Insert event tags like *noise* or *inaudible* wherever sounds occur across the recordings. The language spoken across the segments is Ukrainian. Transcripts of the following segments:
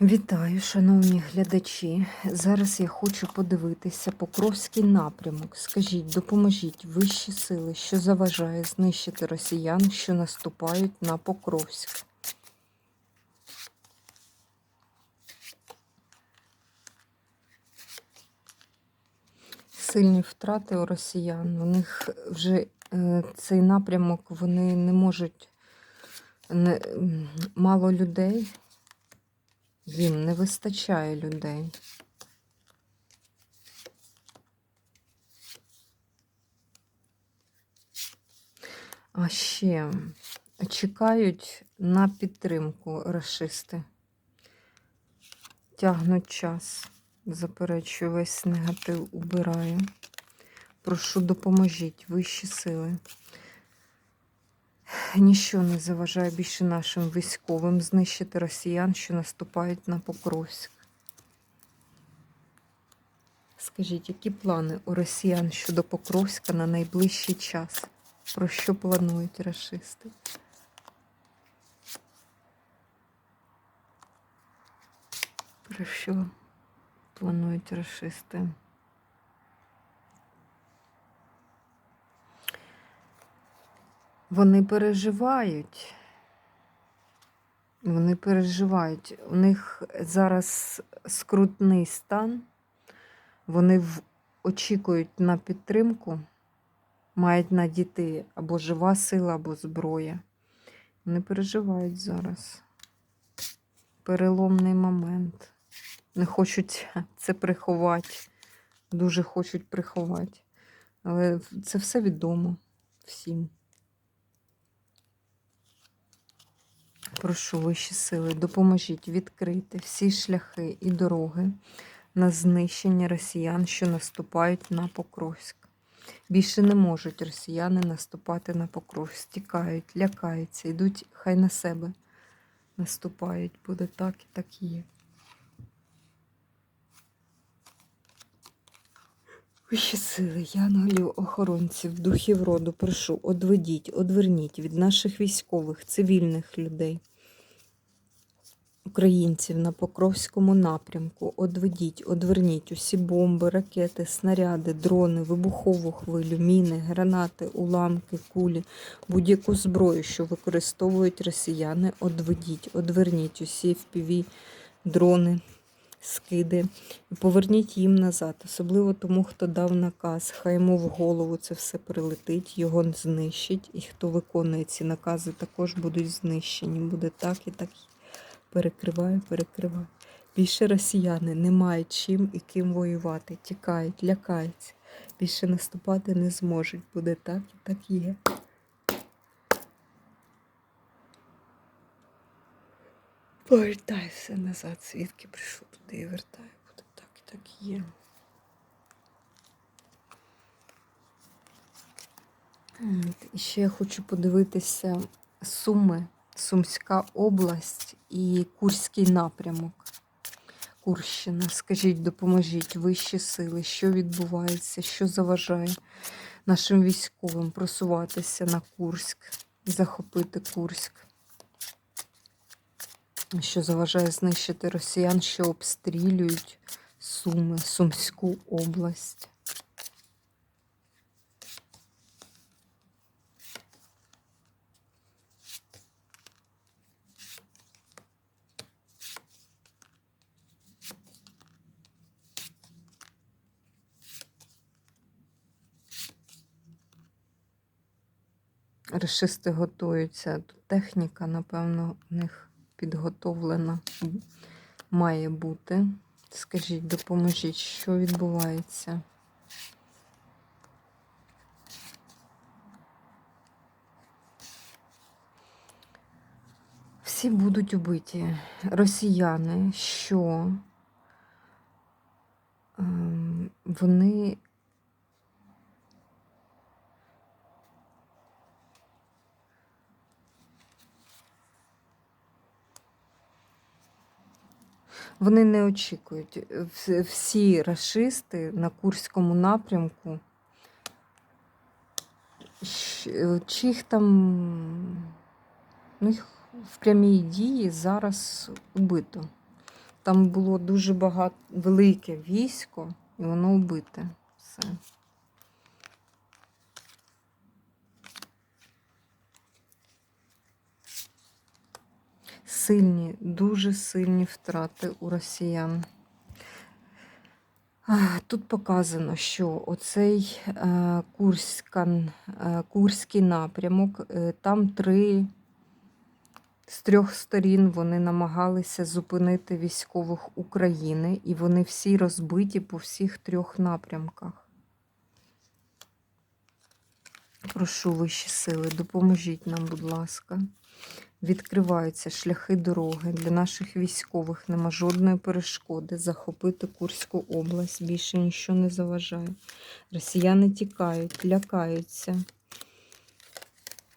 Вітаю, шановні глядачі. Зараз я хочу подивитися Покровський напрямок. Скажіть, допоможіть вищі сили, що заважає знищити росіян, що наступають на Покровськ. Сильні втрати у росіян. У них вже е, цей напрямок вони не можуть мало людей. Їм не вистачає людей. А ще чекають на підтримку расисти. Тягнуть час. Заперечую, весь негатив убираю. Прошу, допоможіть вищі сили. Ніщо не заважає більше нашим військовим знищити росіян, що наступають на Покровськ. Скажіть, які плани у росіян щодо Покровська на найближчий час? Про що планують расисти? Про що планують расисти? Вони переживають. Вони переживають. У них зараз скрутний стан. Вони очікують на підтримку, мають надійти або жива сила, або зброя. Вони переживають зараз. Переломний момент. Не хочуть *laughs* це приховати. Дуже хочуть приховати. Але це все відомо всім. Прошу вищі сили, допоможіть відкрити всі шляхи і дороги на знищення росіян, що наступають на Покровськ. Більше не можуть росіяни наступати на Покровськ, тікають, лякаються, йдуть хай на себе наступають. Буде так і так є. Вищі сили, янголів, охоронців, духів роду, прошу, одведіть, одверніть від наших військових, цивільних людей, українців на Покровському напрямку. Одведіть, одверніть усі бомби, ракети, снаряди, дрони, вибухову хвилю, міни, гранати, уламки, кулі, будь-яку зброю, що використовують росіяни, одведіть, одверніть усі впіві, дрони скиди поверніть їм назад, особливо тому, хто дав наказ. Хай йому в голову це все прилетить, його знищить, і хто виконує ці накази, також будуть знищені. Буде так і так. Перекриваю, перекриваю. Більше росіяни не мають чим і ким воювати. Тікають, лякаються. Більше наступати не зможуть. Буде так і так є. Повертай все назад, звідки прийшов туди і вертаю. Буде так і так є. І ще я хочу подивитися Суми, Сумська область і Курський напрямок. Курщина. Скажіть, допоможіть вищі сили, що відбувається, що заважає нашим військовим просуватися на Курськ, захопити Курськ що заважає знищити росіян, що обстрілюють Суми, Сумську область. Решисти готуються. Тут техніка, напевно, у них підготовлена має бути. Скажіть, допоможіть, що відбувається? Всі будуть убиті. Росіяни, що ем, вони Вони не очікують. Всі расисти на Курському напрямку. чих там ну, їх в прямій дії зараз убито. Там було дуже багато велике військо, і воно вбите. Все. Сильні, дуже сильні втрати у росіян. Тут показано, що оцей е, Курськан, е, Курський напрямок, е, там три з трьох сторін вони намагалися зупинити військових України, і вони всі розбиті по всіх трьох напрямках. Прошу вищі сили, допоможіть нам, будь ласка. Відкриваються шляхи дороги. Для наших військових нема жодної перешкоди захопити Курську область. Більше нічого не заважає. Росіяни тікають, лякаються.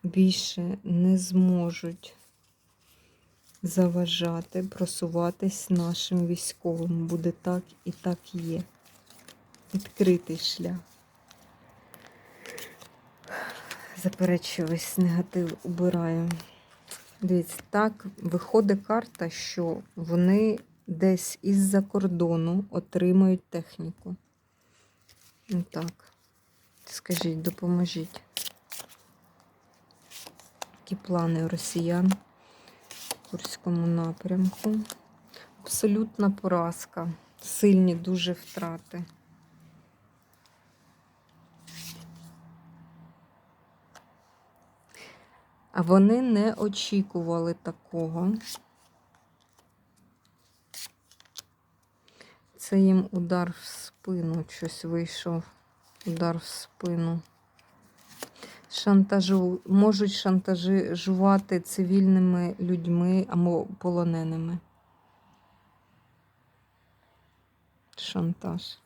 Більше не зможуть заважати, просуватись нашим військовим. Буде так і так є. Відкритий шлях. Заперечую весь негатив, убираю. Дивіться, так виходить карта, що вони десь із-за кордону отримають техніку. Ну так. Скажіть, допоможіть. Які плани росіян в Курському напрямку? Абсолютна поразка. Сильні дуже втрати. Вони не очікували такого. Це їм удар в спину, щось вийшов. Удар в спину. Шантажу, можуть шантажувати цивільними людьми або полоненими. Шантаж.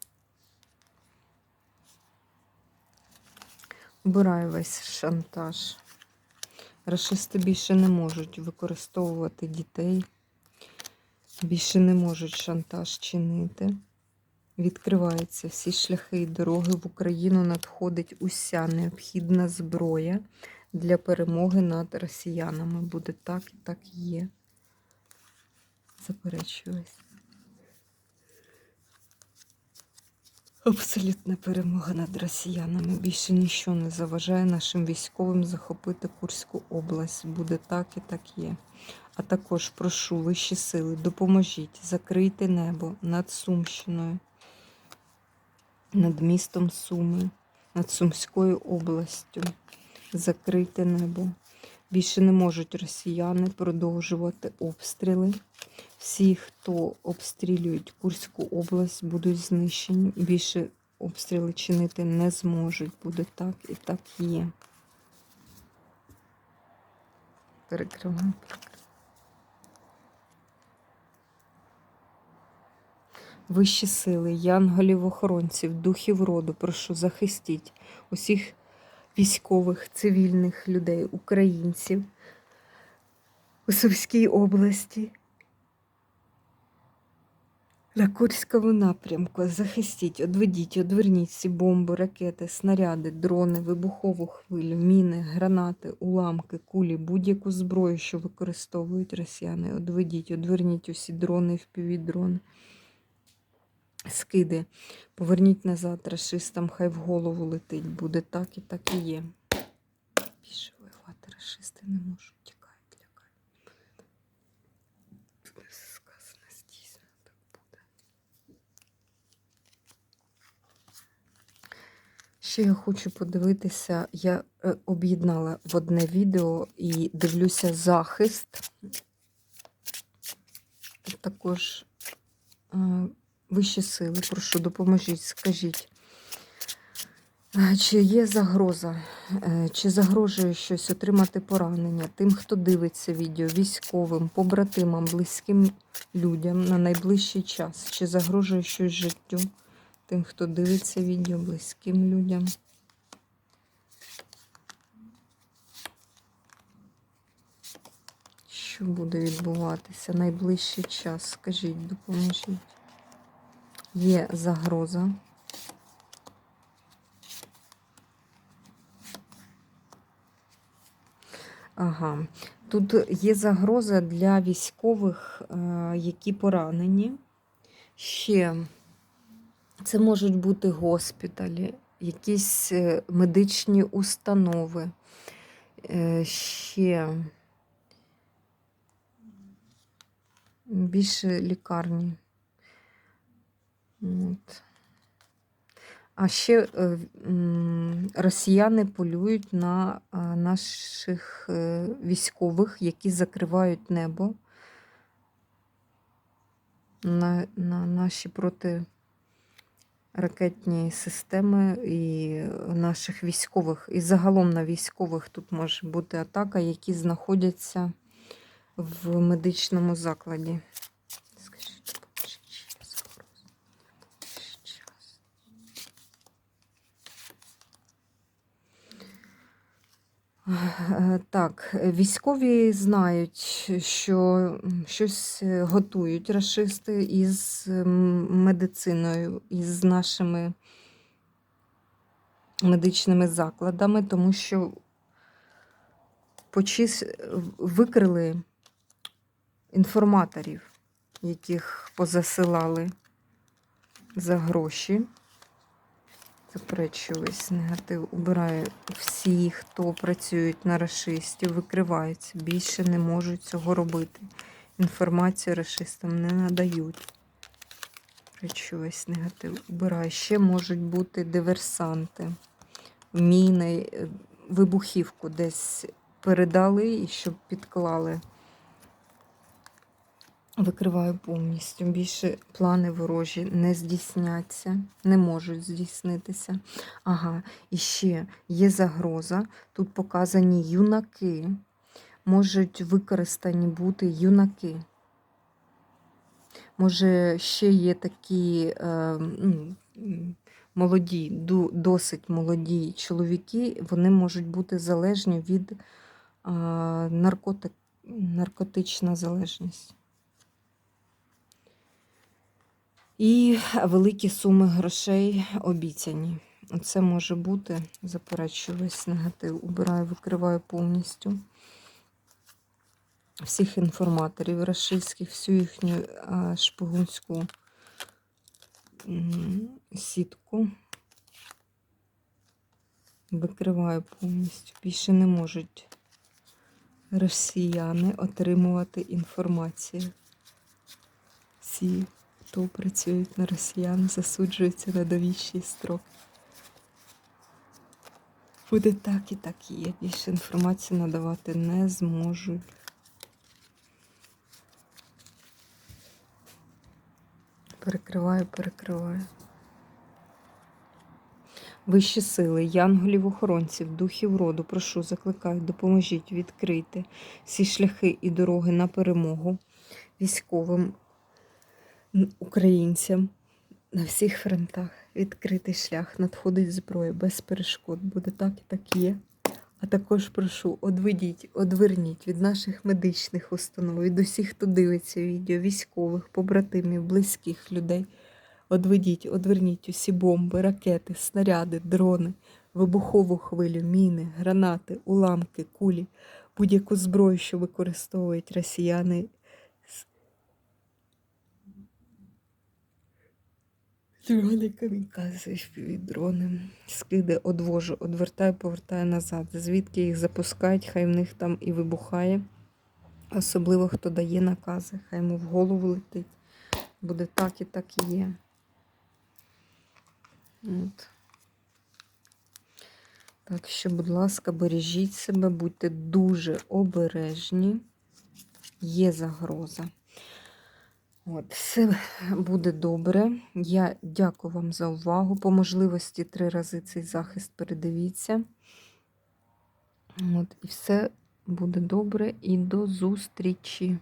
Обираю весь шантаж. Рашисти більше не можуть використовувати дітей, більше не можуть шантаж чинити. Відкриваються всі шляхи і дороги. В Україну надходить уся необхідна зброя для перемоги над росіянами. Буде так і так є. Заперечуюсь. Абсолютна перемога над росіянами. Більше нічого не заважає нашим військовим захопити Курську область. Буде так і так є. А також прошу вищі сили, допоможіть, закрийте небо над Сумщиною, над містом Суми, над Сумською областю. Закрийте небо. Більше не можуть росіяни продовжувати обстріли. Всі, хто обстрілюють Курську область, будуть знищені. Більше обстріли чинити не зможуть. Буде так і так є. Перекриваємо. Вищі сили, янголів, охоронців, духів роду, прошу захистіть усіх військових, цивільних людей, українців у Сумській області. На Курському напрямку захистіть, одведіть, одверніть всі бомби, ракети, снаряди, дрони, вибухову хвилю, міни, гранати, уламки, кулі, будь-яку зброю, що використовують росіяни. Одведіть, одверніть усі дрони, впівдрони, скиди. Поверніть назад расистам, хай в голову летить. Буде так і так і є. Більше воювати расисти не можуть. Тікають, лякають. Сказано, дійсно так буде. Ще я хочу подивитися, я е, об'єднала в одне відео і дивлюся захист. Також е, вищі сили, прошу, допоможіть, скажіть. е, Чи є загроза, чи загрожує щось отримати поранення тим, хто дивиться відео, військовим, побратимам, близьким людям на найближчий час? Чи загрожує щось життю тим, хто дивиться відео, близьким людям? Що буде відбуватися найближчий час? Скажіть, допоможіть. Є загроза. Ага. Тут є загроза для військових, е, які поранені. Ще це можуть бути госпіталі, якісь е, медичні установи. Е, Ще більше лікарні. От. А ще е, росіяни полюють на наших військових, які закривають небо на, на наші протиракетні системи і наших військових. І загалом на військових тут може бути атака, які знаходяться в медичному закладі. Скажіть, Боже, чи є загроза? Щас. Е, Так, військові знають, що щось е, готують рашисти із медициною, із нашими медичними закладами, тому що почис... викрили інформаторів, яких позасилали за гроші. Заперечую весь негатив. Убираю всі, хто працюють на расистів, викриваються. Більше не можуть цього робити. Інформацію расистам не надають. Заперечую негатив. Убираю. Ще можуть бути диверсанти, міни, вибухівку десь передали і щоб підклали. Викриваю повністю. Більше плани ворожі не здійсняться, не можуть здійснитися. Ага, і ще є загроза. Тут показані юнаки. Можуть використані бути юнаки. Може, ще є такі е, ну, молоді, досить молоді чоловіки, вони можуть бути залежні від е, наркотик, наркотична залежність. І великі суми грошей обіцяні. Це може бути, заперечую весь негатив, убираю, викриваю повністю всіх інформаторів рашистських, всю їхню шпигунську сітку. Викриваю повністю. Більше не можуть росіяни отримувати інформацію. Всі хто працюють на росіян, засуджуються на довічний строк. Буде так і так є. Більше інформації надавати не зможуть. Перекриваю, перекриваю. Вищі сили, янголів-охоронців, духів роду, прошу, закликаю, допоможіть відкрити всі шляхи і дороги на перемогу військовим українцям на всіх фронтах. Відкритий шлях, надходить зброя без перешкод. Буде так і так є. А також прошу, одведіть, одверніть від наших медичних установ, від усіх, хто дивиться відео, військових, побратимів, близьких людей. Одведіть, одверніть усі бомби, ракети, снаряди, дрони, вибухову хвилю, міни, гранати, уламки, кулі, будь-яку зброю, що використовують росіяни. Дрони, камікадзе, дрони, скиди, одвожу, одвертаю, повертаю назад. Звідки їх запускають, хай в них там і вибухає. Особливо хто дає накази, хай йому в голову летить. Буде так і так і є. От. Так що, будь ласка, бережіть себе, будьте дуже обережні. Є загроза. От, все буде добре. Я дякую вам за увагу. По можливості три рази цей захист передивіться. От, і все буде добре і до зустрічі.